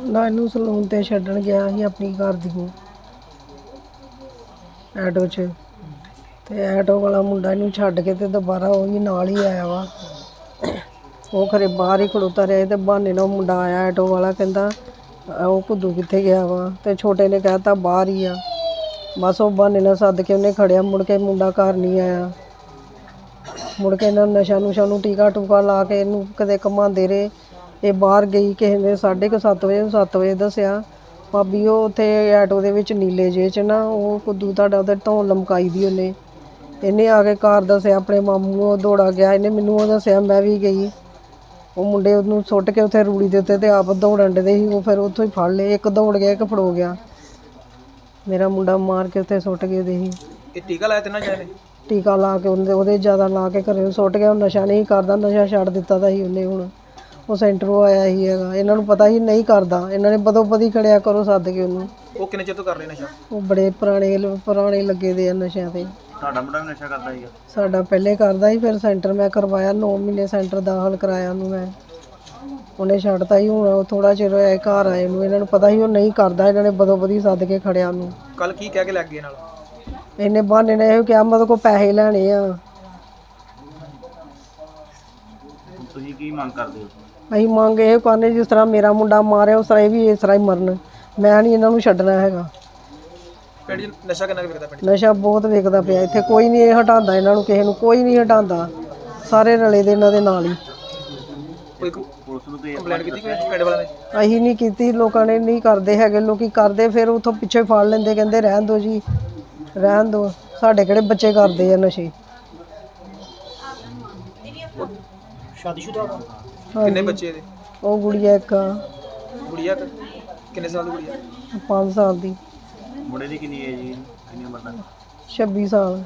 ਨਾ ਇਹਨੂੰ ਸਲੂਨ ਤੇ ਛੱਡਣ ਗਿਆ ਸੀ ਆਪਣੀ ਘਰ ਦੀ ਨੂੰ। ਆਟੋ 'ਚ। ਤੇ ਆਟੋ ਵਾਲਾ ਮੁੰਡਾ ਇਹਨੂੰ ਛੱਡ ਕੇ ਤੇ ਦੁਬਾਰਾ ਉਹ ਵੀ ਨਾਲ ਹੀ ਆਇਆ ਵਾ। ਉਹ ਖਰੇ ਬਾਹਰ ਹੀ ਖੜੋਤਾ ਰਿਹਾ ਤੇ ਬਹਾਨੇ ਨਾਲ ਉਹ ਮੁੰਡਾ ਆਇਆ ਆਟੋ ਵਾਲਾ, ਕਹਿੰਦਾ ਅਹ ਉਹ ਕੁੱਦੂ ਕਿੱਥੇ ਗਿਆ ਵਾ? ਤੇ ਛੋਟੇ ਨੇ ਕਹਿਤਾ ਬਾਹਰ ਹੀ ਆ। ਬਸ ਉਹ ਬਹਾਨੇ ਨਾਲ ਸੱਦ ਕੇ ਉਹਨੇ ਖੜਿਆ, ਮੁੜ ਕੇ ਮੁੰਡਾ ਘਰ ਨਹੀਂ ਆਇਆ। ਮੁੜ ਕੇ ਇਹਨਾਂ ਨਸ਼ਾ ਨੁਸ਼ਾ ਨੂੰ ਟੀਕਾ ਟੂਕਾ ਲਾ ਕੇ ਇਹਨੂੰ ਕਦੇ ਘੁਮਾਉਂਦੇ ਰਹੇ। ਇਹ ਬਾਹਰ ਗਈ ਕਿਸੇ ਨੇ 7:30 ਵਜੇ 7 ਵਜੇ ਦੱਸਿਆ ਭਾਬੀ ਉਹ ਉੱਥੇ ਆਟੋ ਦੇ ਵਿੱਚ ਨੀਲੇ ਜੇ ਚ ਨਾ ਉਹ ਕੁੱਦੂ ਤੁਹਾਡਾ ਉਹਦੇ ਧੌਣ ਲਮਕਾਈ ਦੀ ਉਹਨੇ। ਇਹਨੇ ਆ ਕੇ ਘਰ ਦੱਸਿਆ ਆਪਣੇ ਮਾਮੂ ਨੂੰ ਉਹ ਦੌੜਾ ਗਿਆ ਇਹਨੇ ਮੈਨੂੰ ਉਹ ਦੱਸਿਆ ਮੈਂ ਵੀ ਗਈ। ਉਹ ਮੁੰਡੇ ਉਹਨੂੰ ਸੁੱਟ ਕੇ ਉੱਥੇ ਰੂੜੀ ਦੇ ਉੱਤੇ ਤੇ ਆਪ ਦੌੜਨ ਦੇ ਸੀ ਉਹ ਫਿਰ ਉੱਥੋਂ ਹੀ ਫੜ ਲਏ ਇੱਕ ਦੌੜ ਗਿਆ ਇੱਕ ਫੜੋ ਗਿਆ। ਮੇਰਾ ਮੁੰਡਾ ਮਾਰ ਕੇ ਉੱਥੇ ਸੁੱਟ ਗਏ ਦੇ ਸੀ। ਇਹ ਟੀਕਾ ਲਾਇਆ ਤਿੰਨਾਂ ਜਣੇ ਟੀਕਾ ਲਾ ਕੇ ਉਹਦੇ ਉਹਦੇ ਜ਼ਿਆਦਾ ਲਾ ਕੇ ਘਰੇ ਸੁੱਟ ਗਿਆ ਉਹ ਨਸ਼ਾ ਨਹੀਂ ਕਰਦਾ ਨਸ਼ਾ ਛੱਡ ਦਿੱਤਾ ਦਾ ਸੀ ਉਹਨੇ ਹੁਣ। ਉਹ ਸੈਂਟਰੋਂ ਆਇਆ ਹੀ ਹੈਗਾ। ਇਹਨਾਂ ਨੂੰ ਪਤਾ ਹੀ ਨਹੀਂ ਕਰਦਾ। ਇਹਨਾਂ ਨੇ ਬਦੋ ਬਦੀ ਖੜਿਆ ਕਰੋ ਸੱਦ ਕੇ ਉਹਨੂੰ। ਉਹ ਕਿੰਨੇ ਚਿਰ ਤੋਂ ਕਰ ਰਹੇ ਨਸ਼ਾ? ਉਹ ਬੜੇ ਪੁਰਾਣੇ ਪੁਰਾਣੇ ਲੱਗੇ ਦੇ ਆ ਨਸ਼ਿਆਂ ਤੇ। ਤੁਹਾਡਾ ਮੁੰਡਾ ਵੀ ਨਸ਼ਾ ਕਰਦਾ ਸੀਗਾ? ਸਾਡਾ ਪਹਿਲੇ ਕਰਦਾ ਸੀ ਫਿਰ ਸੈਂਟਰ ਮੈਂ ਕਰਵਾਇਆ। 9 ਮਹੀਨੇ ਸੈਂਟਰ ਦਾਖਲ ਕਰਾਇਆ ਉਹਨੂੰ ਮੈਂ। ਉਹਨੇ ਛੱਡਤਾ ਹੀ ਹੁਣ ਉਹ ਥੋੜਾ ਚਿਰ ਹੋਇਆ ਘਰ ਆਏ ਨੂੰ। ਇਹਨਾਂ ਨੂੰ ਪਤਾ ਹੀ ਉਹ ਨਹੀਂ ਕਰਦਾ। ਇਹਨਾਂ ਨੇ ਬਦੋ ਬਦੀ ਸੱਦ ਕੇ ਖੜਿਆ ਉਹਨੂੰ। ਕੱਲ ਕੀ ਕਹਿ ਕੇ ਲੱਗ ਗਏ ਨਾਲ? ਇਹਨੇ ਬਹਾਨੇ ਨੇ ਇਹ ਕਿਹਾ ਮਤਲਬ ਕੋ ਪੈਸੇ ਲੈਣੇ ਆ। ਤੁਸੀਂ ਕੀ ਮੰਗ ਕਰਦੇ ਹੋ? ਅਸੀਂ ਮੰਗ ਇਹ ਕਰਨੇ ਜਿਸ ਤਰ੍ਹਾਂ ਮੇਰਾ ਮੁੰਡਾ ਮਾਰਿਆ ਉਸ ਤਰ੍ਹਾਂ ਇਹ ਵੀ ਇਸ ਤਰ੍ਹਾਂ ਹੀ ਮਰਨ। ਮੈਂ ਨਹੀਂ ਇਹਨਾਂ ਨੂੰ ਛੱਡਣਾ ਹੈਗਾ। ਪਿੰਡ 'ਚ ਨਸ਼ਾ ਕਿੰਨਾ ਕੁ ਵਿਕਦਾ ਪਿੰਡ 'ਚ? ਨਸ਼ਾ ਬਹੁਤ ਵਿਕਦਾ ਪਿਆ। ਇੱਥੇ ਕੋਈ ਨਹੀਂ ਇਹ ਹਟਾਉਂਦਾ ਇਹਨਾਂ ਨੂੰ ਕਿਸੇ ਨੂੰ ਕੋਈ ਨਹੀਂ ਹਟਾਉਂਦਾ। ਸਾਰੇ ਰਲੇ ਦੇ ਇਹਨਾਂ ਦੇ ਨਾਲ ਹੀ। ਕੋਈ ਪੁਲਿਸ ਨੂੰ ਤੇ ਕੰਪਲੇਂਟ ਕੀਤੀ ਕੋਈ ਪਿੰਡ ਵਾਲਿਆਂ ਨੇ? ਅਸੀਂ ਨਹੀਂ ਕੀਤੀ ਲੋਕਾਂ ਨੇ ਨਹੀਂ ਕਰਦੇ ਹੈਗੇ। ਲੋਕੀ ਕਰਦੇ ਫਿਰ ਉਥੋਂ ਪਿੱਛੇ ਫੜ ਲੈਂਦੇ ਕਹਿੰਦੇ ਰਹਿਣ ਦਿਓ ਜੀ ਰਹਿਣ ਦਿਓ। ਸਾਡੇ ਕਿਹੜੇ ਬੱਚੇ ਕਰਦੇ ਆ ਨਸ਼ੇ? ਸ਼ਾਦੀशुदा ਹਾਂਜੀ। ਕਿੰਨੇ ਬੱਚੇ ਇਹਦੇ? ਉਹ ਗੁੜੀਆ ਇੱਕ। ਗੁੜੀਆ ਕਿ- ਕਿੰਨੇ ਸਾਲ ਦੀ ਗੁੜੀਆ? 5 ਸਾਲ ਦੀ। ਮੁੰਡੇ ਦੀ ਕਿੰਨੀ ਏਜ ਜੀ? ਕਿੰਨੀ ਉਮਰ ਦਾ? 26 ਸਾਲ।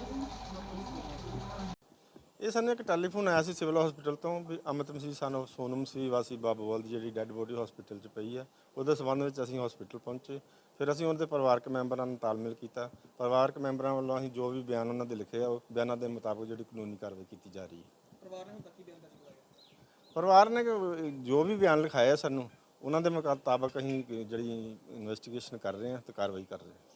ਇਹ ਸਾਨੂੰ ਇੱਕ ਟੈਲੀਫੋਨ ਆਇਆ ਸੀ ਸਿਵਲ ਹਸਪੀਟਲ ਤੋਂ ਵੀ ਅਮਿਤ ਮਸੀਹ ਸਾਨੂੰ ਸੋਨਮ ਸੀ ਵਾਸੀ ਬਾਬੂਵਾਲ ਦੀ ਜਿਹੜੀ ਡੈੱਡ ਬੋਡੀ ਹਸਪੀਟਲ 'ਚ ਪਈ ਆ। ਉਹਦੇ ਸੰਬੰਧ ਵਿੱਚ ਅਸੀਂ ਹਸਪੀਟਲ ਪਹੁੰਚੇ। ਫਿਰ ਅਸੀਂ ਉਹਨਾਂ ਦੇ ਪਰਿਵਾਰਕ ਮੈਂਬਰਾਂ ਨਾਲ ਤਾਲਮੇਲ ਕੀਤਾ। ਪਰਿਵਾਰਕ ਮੈਂਬਰਾਂ ਵੱਲੋਂ ਅਸੀਂ ਜੋ ਵੀ ਬਿਆਨ ਉਹਨਾਂ ਦੇ ਲਿਖੇ ਆ ਉਹ ਬਿਆਨਾਂ ਦੇ ਮੁਤਾਬਕ ਜਿਹੜੀ ਕਾਨੂੰਨੀ ਕਾਰਵਾਈ ਕੀਤੀ ਜਾ ਰਹੀ ਹੈ। ਪਰਿਵਾਰ ਨੇ ਪਰਿਵਾਰ ਨੇ ਜੋ ਵੀ ਬਿਆਨ ਲਿਖਾਇਆ ਸਾਨੂੰ, ਉਹਨਾਂ ਦੇ ਮੁਤਾਬਕ ਅਸੀਂ ਜਿਹੜੀ ਇਨਵੈਸਟੀਗੇਸ਼ਨ ਕਰ ਰਹੇ ਹਾਂ ਤੇ ਕਾਰਵਾਈ ਕਰ ਰਹੇ ਹਾਂ।